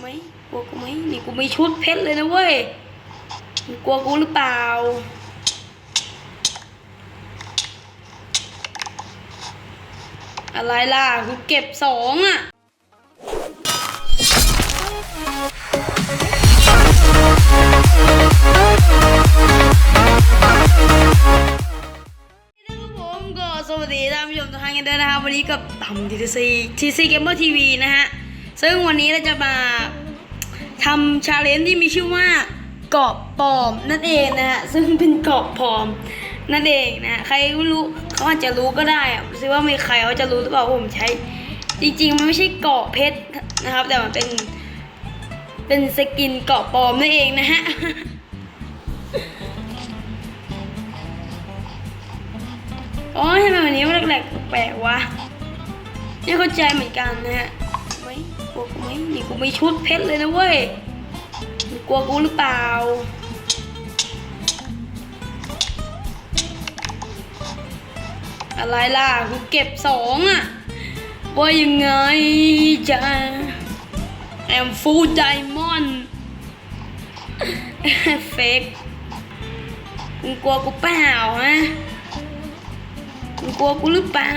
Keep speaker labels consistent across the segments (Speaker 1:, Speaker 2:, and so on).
Speaker 1: ไหมกลัวกูไหมนี่กูมีชุดเพชรเลยนะเว้ยมึงกลัวกูหรือเปล่า อะไรล่ะกูเก็บสองอะนะครับผมก็สวัสดีท่านผู้ชมทุกท่านกันด้วยนะครับวันนี้กับต่ำทีซีทีซีเกมเมอร์ทีวีนะฮะ ซึ่งวันนี้เราจะมาทำชาเลนจ์ที่มีชื่อว่าเกาะปลอมนั่นเองนะฮะซึ่งเป็นเกาะปลอมนั่นเองนะฮะใครรู้เขาอาจจะรู้ก็ได้อะซิว่ามีใครเขาจะรู้หรือเปล่าผมใช้ จริงๆมันไม่ใช่เกาะเพชรนะครับ แต่มันเป็น เป็นสกินเกาะปลอมนั่นเองนะฮะโอ้ยทำไมวันนี้มันแหลกๆแปลกวะไม่เข้าใจเหมือนกันนะฮะ ลัวกูไหมนี่กูมีชุดเพชรเลยนะเว้ยมึงกลัวกูหรือเปล่าอะไรล่ะกูเก็บสองอะว่ายังไงจ้ะแอมฟูลไดมอนด์เฟกมึงกลัวกูเปล่าฮะมึงกลัวกูหรือเปล่า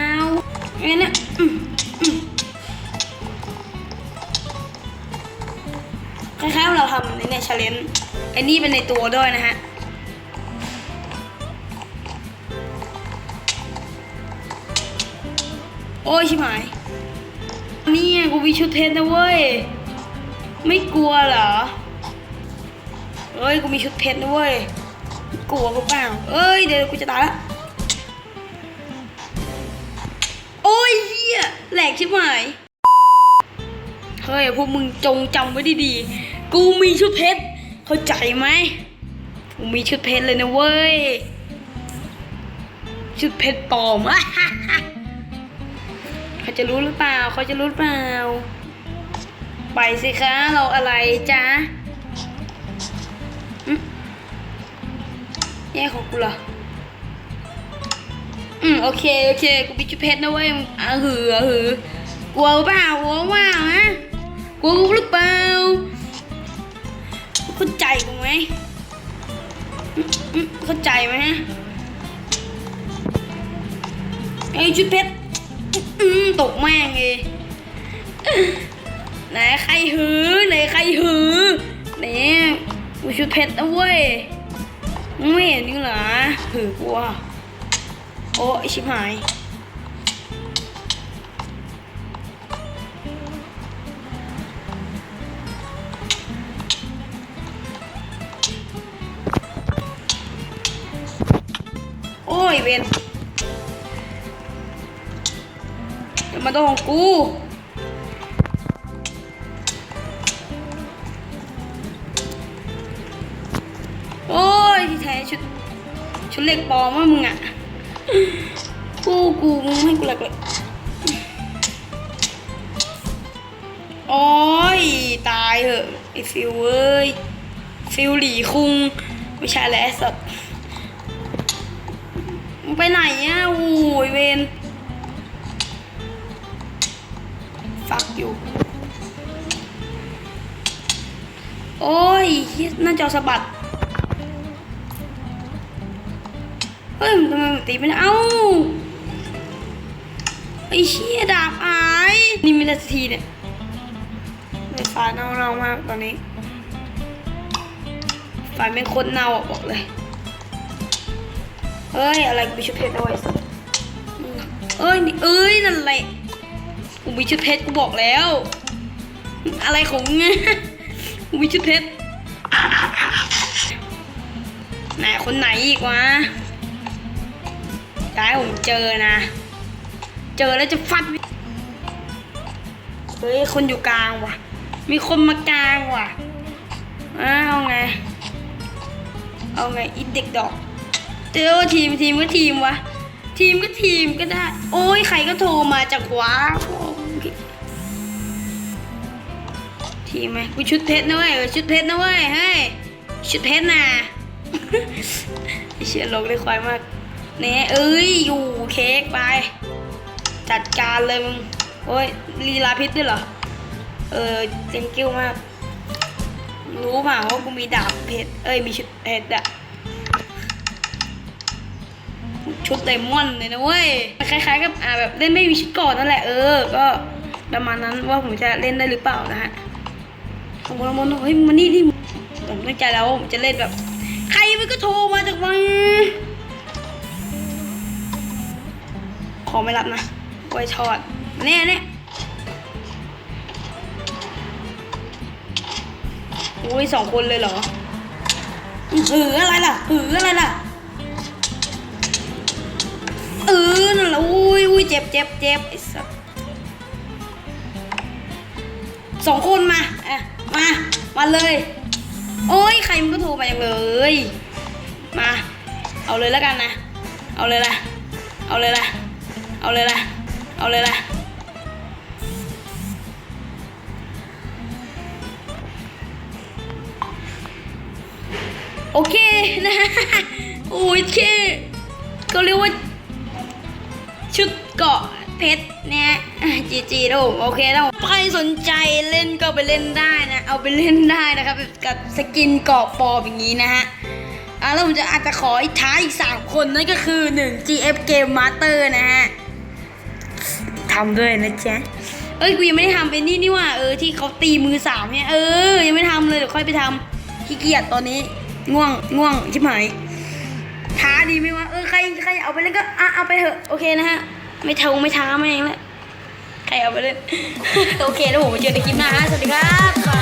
Speaker 1: งั้นนะ คล้ายๆเราทำในเนี่ยชาเลนจ์ไอ้นี่เป็นในตัวด้วยนะฮะโอ้ยชิบหายนี่กูมีชุดเทนนะเว้ย ไม่กลัวเหรอเอ้ยกูมีชุดเพชรนะเว้ยกลัวกูเปล่าเอ้ยเดี๋ยวกูจะตายละโอ้ยเฮียแหลกชิบหายเฮ้ยพวกมึงจงจำไว้ดีๆ กูมีชุดเพชรเข้าใจไหมกูมีชุดเพชรเลยนะเว้ย ชุดเพชรปลอมเขาจะรู้หรือเปล่าเขาจะรู้หรือเปล่า ไปสิคะเราอะไรจ๊ะแย่ของกูเหรออืมโอเคโอเคกูมีชุดเพชรนะเว้ยอะหืออะหือกลัวเปล่ากลัวว่าฮะกลัวหรือเปล่า เข้าใจกูไหมเข้าใจไหมฮะไอ้ชุดเพชรอืมตกแม่งเลยไหนใครหือไหนใครหือเนี่ยกูชุดเพชรนะเว้ยไม่เห็นจริงเหรอหือกลัวโอ้ชิบหาย ยเวนจะมาโดนของกูโอ้ยที่แท้ชุดชุดเล็กปอมว่ามึงอะกูกูมึงให้กูหลักเลยโอ้ยตายเหอะไอฟิวเอ้ยฟิวหลีคุงไม่ใช่แล้วสัตว์ มึงไปไหนอะโอ้ยเวนฟักอยู่ โอ้ยเหี้ยหน่าจอสะบัด เฮ้ยทำไมมันตีไม่ได้เอ้าไอ้เชี่ยดาบอาย นี่มีนาทีเนี่ยไฟฟ้าเน่าๆมากตอนนี้ไฟเป็นคนเน่าอะบอกเลย เฮ้ย อะไรกูมีชุดเพชรด้วยเอ้ยเอ้ย นั่นแหละกูมีชุดเพชรกูบอกแล้ว อะไรของมึงอะกูมีชุดเพชรไหนคนไหนอีกวะได้ผมเจอนะ เจอแล้วจะฟัด เฮ้ย คนอยู่กลางว่ะ มีคนมากลางว่ะอ้าวไง เอาไงอีเด็กดอก เจอว่าทีมทีมก็ทีมวะ ทีมก็ทีมก็ได้ โอ้ยใครก็โทรมาจากขวาทีมไหมกูชุดเพชรนะเว้ยชุดเพชรนะเว้ยเฮ้ยชุดเพชรนะไอเชี่ยลงได้ควายมากเน่เอ้ยอยู่เค้กไป จัดการเลยมึงโอ้ยลีลาพิษด้วยเหรอ เออ thank you มาก รู้เปล่าว่ากูมีดาบเพชรเอ้ยมีชุดเพชรอะ ชุดไดมอนด์เลยนะเว้ยคล้ายๆกับอ่าแบบเล่นไม่มีชุดก่อนนั่นแหละเออ ก็ประมาณนั้นว่าผมจะเล่นได้หรือเปล่านะฮะผมบอกมนเฮ้ยมันนี่ที่ผมตั้งใจแล้วผมจะเล่นแบบ ใครมันก็โทรมาจากมาขอไม่รับนะไว้ทอดเนี่ยเนี่ยอุ้ยสองคนเลยเหรอหืออะไรล่ะหืออะไรล่ะ เออนั่นแหละอุ้ยอุ้ยเจ็บเจ็บเจ็บไอ้สัสสองคนมาอะมา มาเลย โอ้ยใครมันก็โทรมาอย่างเลย มา เอาเลยแล้วกันนะ เอาเลยละเอาเลยละเอาเลยละเอาเลยละโอเคนะ โอ้ยเคก็เรียกว่า ชุดเกาะเพชรเนี่ยจีจีโดโอเคแล้วใครสนใจเล่นก็ไปเล่นได้นะ เอาไปเล่นได้นะครับ กับสกินเกาะปอมอย่างนี้นะฮะอะแล้วผมจะอาจจะขออีกท้ายอีก3คนนั่นก็คือ 1 GF Game Master นะฮะทำด้วยนะจ๊ะเอ้ยกูยังไม่ได้ทำเป็นนี่นี่ว่าเออที่เขาตีมือสามเนี่ยเออยังไม่ทำเลยเดี๋ยวค่อยไปทำขี้เกียจตอนนี้ง่วงง่วงชิบหาย ท้าดีไหมวะเออใครใครเอาไปเล่นก็อะเอาไปเถอะโอเคนะฮะไม่เทงไม่ท้าแม่งละใครเอาไปเล่นโอเคแล้วผมมาเจอในคลิปหน้าสวัสดีครับ